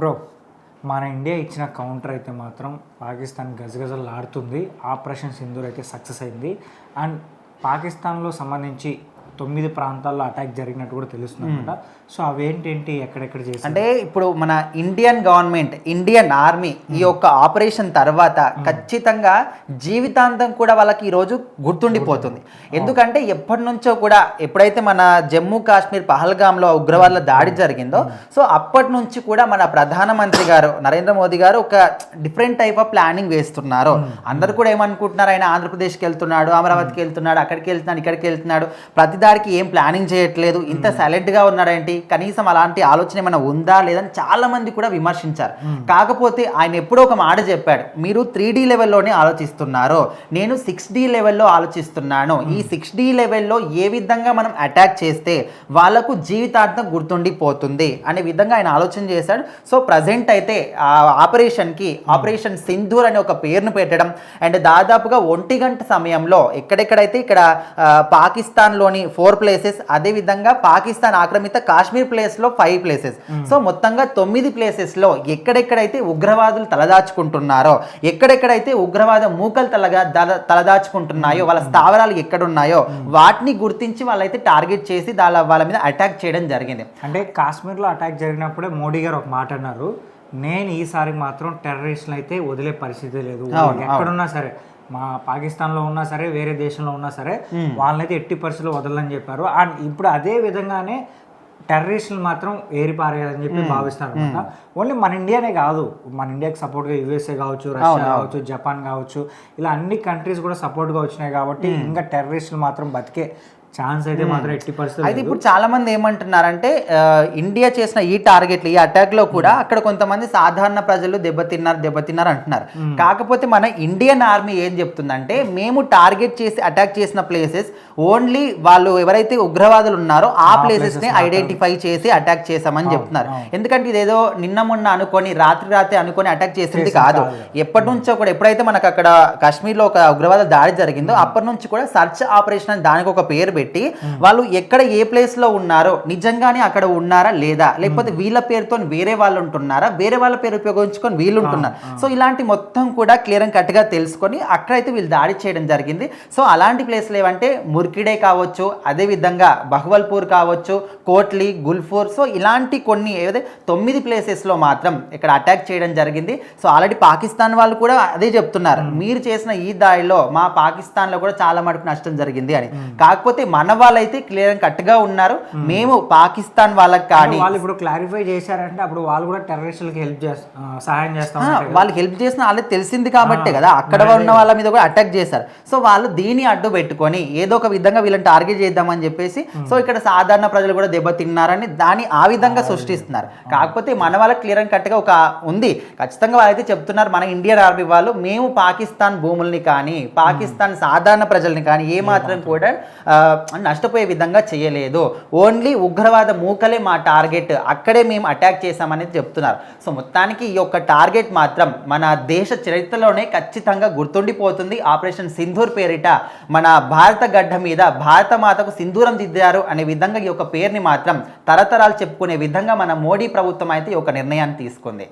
Bro మన India ఇచ్చిన counter అయితే మాత్రం పాకిస్తాన్ గజగజలాడుతుంది. ఆపరేషన్ సింధూర్ అయితే సక్సెస్ అయింది. అండ్ పాకిస్తాన్లో సంబంధించి తొమ్మిది ప్రాంతాల్లో అటాక్ జరిగినట్టు కూడా తెలుస్తుంది అనమాట. సో అవేంటేంటి ఎక్కడెక్కడ చేసి అంటే ఇప్పుడు మన ఇండియన్ గవర్నమెంట్ ఇండియన్ ఆర్మీ ఈ యొక్క ఆపరేషన్ తర్వాత ఖచ్చితంగా జీవితాంతం కూడా వాళ్ళకి ఈరోజు గుర్తుండిపోతుంది. ఎందుకంటే ఎప్పటి నుంచో కూడా ఎప్పుడైతే మన జమ్మూ కాశ్మీర్ పహల్గామ్లో ఉగ్రవాదుల దాడి జరిగిందో సో అప్పటి నుంచి కూడా మన ప్రధానమంత్రి గారు నరేంద్ర మోదీ గారు ఒక డిఫరెంట్ టైప్ ఆఫ్ ప్లానింగ్ వేస్తున్నారు. అందరు కూడా ఏమనుకుంటున్నారు? ఆయన ఆంధ్రప్రదేశ్కి వెళ్తున్నాడు అమరావతికి వెళ్తున్నాడు అక్కడికి వెళ్తున్నాడు ఇక్కడికి వెళ్తున్నాడు. ప్రతి దాడికి ఏం ప్లానింగ్ చేయట్లేదు? ఇంత సైలెంట్గా ఉన్నాడేంటి? కనీసం అలాంటి ఆలోచన ఏమైనా ఉందా? లేదని చాలా మంది కూడా విమర్శించారు. కాకపోతే ఆయన ఎప్పుడో ఒక మాట చెప్పాడు. మీరు త్రీ డీ లెవెల్లోనే ఆలోచిస్తున్నారు. నేను సిక్స్ డి లెవెల్లో ఆలోచిస్తున్నాను. ఈ సిక్స్ డి లెవెల్లో ఏ విధంగా మనం అటాక్ చేస్తే వాళ్ళకు జీవితాంతం గుర్తుండిపోతుంది అనే విధంగా ఆయన ఆలోచన చేశాడు. సో ప్రజెంట్ అయితే ఆ ఆపరేషన్కి ఆపరేషన్ సింధూర్ అనే ఒక పేరును పెట్టడం అండ్ దాదాపుగా ఒంటి గంట సమయంలో ఎక్కడెక్కడైతే ఇక్కడ పాకిస్తాన్లోని ఫోర్ ప్లేసెస్ అదేవిధంగా పాకిస్తాన్ ఆక్రమిత కాశ్మీర్ ప్లేస్లో ఫైవ్ ప్లేసెస్. సో మొత్తంగా తొమ్మిది ప్లేసెస్లో ఎక్కడెక్కడైతే ఉగ్రవాదులు తలదాచుకుంటున్నారో ఎక్కడెక్కడైతే ఉగ్రవాద మూకలు తలగా తలదాచుకుంటున్నాయో వాళ్ళ స్థావరాలు ఎక్కడున్నాయో వాటిని గుర్తించి వాళ్ళైతే టార్గెట్ చేసి దాని వాళ్ళ మీద అటాక్ చేయడం జరిగింది. అంటే కాశ్మీర్లో అటాక్ జరిగినప్పుడే మోడీ గారు ఒక మాట అన్నారు నేను ఈసారి మాత్రం టెర్రరిస్టులు అయితే వదిలే పరిస్థితి లేదు. ఎక్కడున్నా సరే మా పాకిస్తాన్లో ఉన్నా సరే వేరే దేశంలో ఉన్నా సరే వాళ్ళనైతే ఎట్టి పరిస్థితుల్లో వదలని చెప్పారు. అండ్ ఇప్పుడు అదే విధంగానే టెర్రరిస్టులు మాత్రం ఏరిపారేయాలని చెప్పి భావిస్తారు అనమాట ఓన్లీ మన ఇండియానే కాదు మన ఇండియాకి సపోర్ట్గా యుఎస్ఏ కావచ్చు రష్యా కావచ్చు జపాన్ కావచ్చు ఇలా అన్ని కంట్రీస్ కూడా సపోర్ట్గా వచ్చినాయి కాబట్టి ఇంకా టెర్రరిస్టులు మాత్రం బతికే ఛాన్స్ అయితే మాత్రం ఎట్టి పరిస్థితుల్లో అయితే ఇప్పుడు చాలా మంది ఏమంటున్నారంటే ఇండియా చేసిన ఈ టార్గెట్లు ఈ అటాక్లో కూడా అక్కడ కొంతమంది సాధారణ ప్రజలు దెబ్బతిన్నారు దెబ్బతిన్నారు అంటున్నారు. కాకపోతే మన ఇండియన్ ఆర్మీ ఏం చెప్తుందంటే మేము టార్గెట్ చేసి అటాక్ చేసిన ప్లేసెస్ ఓన్లీ వాళ్ళు ఎవరైతే ఉగ్రవాదులు ఉన్నారో ఆ ప్లేసెస్ని ఐడెంటిఫై చేసి అటాక్ చేసామని చెప్తున్నారు. ఎందుకంటే ఇదేదో నిన్న మొన్న అనుకొని రాత్రి రాత్రి అనుకొని అటాక్ చేసింది కాదు. ఎప్పటి నుంచో కూడా ఎప్పుడైతే మనకు అక్కడ కాశ్మీర్లో ఒక ఉగ్రవాద దాడి జరిగిందో అప్పటి నుంచి కూడా సర్చ్ ఆపరేషన్ అని దానికి ఒక పేరు పెట్టి వాళ్ళు ఎక్కడ ఏ ప్లేస్లో ఉన్నారో నిజంగానే అక్కడ ఉన్నారా లేదా? లేకపోతే వీళ్ళ పేరుతో వేరే వాళ్ళు ఉంటున్నారా? వేరే వాళ్ళ పేరు ఉపయోగించుకొని వీళ్ళు ఉంటున్నారు సో ఇలాంటి మొత్తం కూడా క్లియర్ అండ్ కట్గా తెలుసుకొని అక్కడైతే వీళ్ళు దాడి చేయడం జరిగింది. సో అలాంటి ప్లేస్లు ఏవంటే ముర్కిడే కావచ్చు అదే విధంగా బహ్వల్పూర్ కావచ్చు కోట్లీ గుల్ఫూర్. సో ఇలాంటి కొన్ని ఏదైతే తొమ్మిది ప్లేసెస్లో మాత్రం ఇక్కడ అటాక్ చేయడం జరిగింది. సో ఆల్రెడీ పాకిస్తాన్ వాళ్ళు కూడా అదే చెప్తున్నారు. మీరు చేసిన ఈ దాడిలో మా పాకిస్తాన్లో కూడా చాలా మటుకు నష్టం జరిగింది అని. కాకపోతే మన వాళ్ళైతే క్లియర్ అండ్ కట్గా ఉన్నారు. మేము. పాకిస్తాన్ వాళ్ళకి కానీ వాళ్ళు ఇప్పుడు క్లారిఫై చేశారంటే అప్పుడు వాళ్ళు కూడా టెర్రరిస్టులకి హెల్ప్ చేస్తా సహాయం చేస్తాం వాళ్ళు హెల్ప్ చేసిన వాళ్ళకి తెలిసింది కాబట్టే కదా. అక్కడ ఉన్న వాళ్ళ మీద కూడా అటాక్ చేశారు. సో వాళ్ళు దీన్ని అడ్డు పెట్టుకొని ఏదో ఒక విధంగా వీళ్ళని టార్గెట్ చేద్దామని చెప్పేసి సో ఇక్కడ సాధారణ ప్రజలు కూడా దెబ్బతిన్నారని దాన్ని ఆ విధంగా సృష్టిస్తున్నారు. కాకపోతే మన వాళ్ళకి క్లియర్ అండ్ కట్గా ఒక ఉంది. ఖచ్చితంగా వాళ్ళైతే చెప్తున్నారు మన ఇండియన్ ఆర్మీ వాళ్ళు మేము పాకిస్తాన్ భూముల్ని కానీ పాకిస్తాన్ సాధారణ ప్రజల్ని కానీ ఏ మాత్రం కూడా నష్టపోయే విధంగా చేయలేదు. ఓన్లీ ఉగ్రవాద మూకలే మా టార్గెట్. అక్కడే మేము అటాక్ చేశామనేది చెప్తున్నారు. సో మొత్తానికి ఈ యొక్క టార్గెట్ మాత్రం మన దేశ చరిత్రలోనే ఖచ్చితంగా గుర్తుండిపోతుంది. ఆపరేషన్ సింధూర్ పేరిట మన భారత గడ్డ మీద భారత మాతకు సింధూరం దిద్దారు అనే విధంగా ఈ యొక్క పేరుని మాత్రం తరతరాలు చెప్పుకునే విధంగా మన మోడీ ప్రభుత్వం అయితే ఈ యొక్క నిర్ణయాన్ని తీసుకుంది.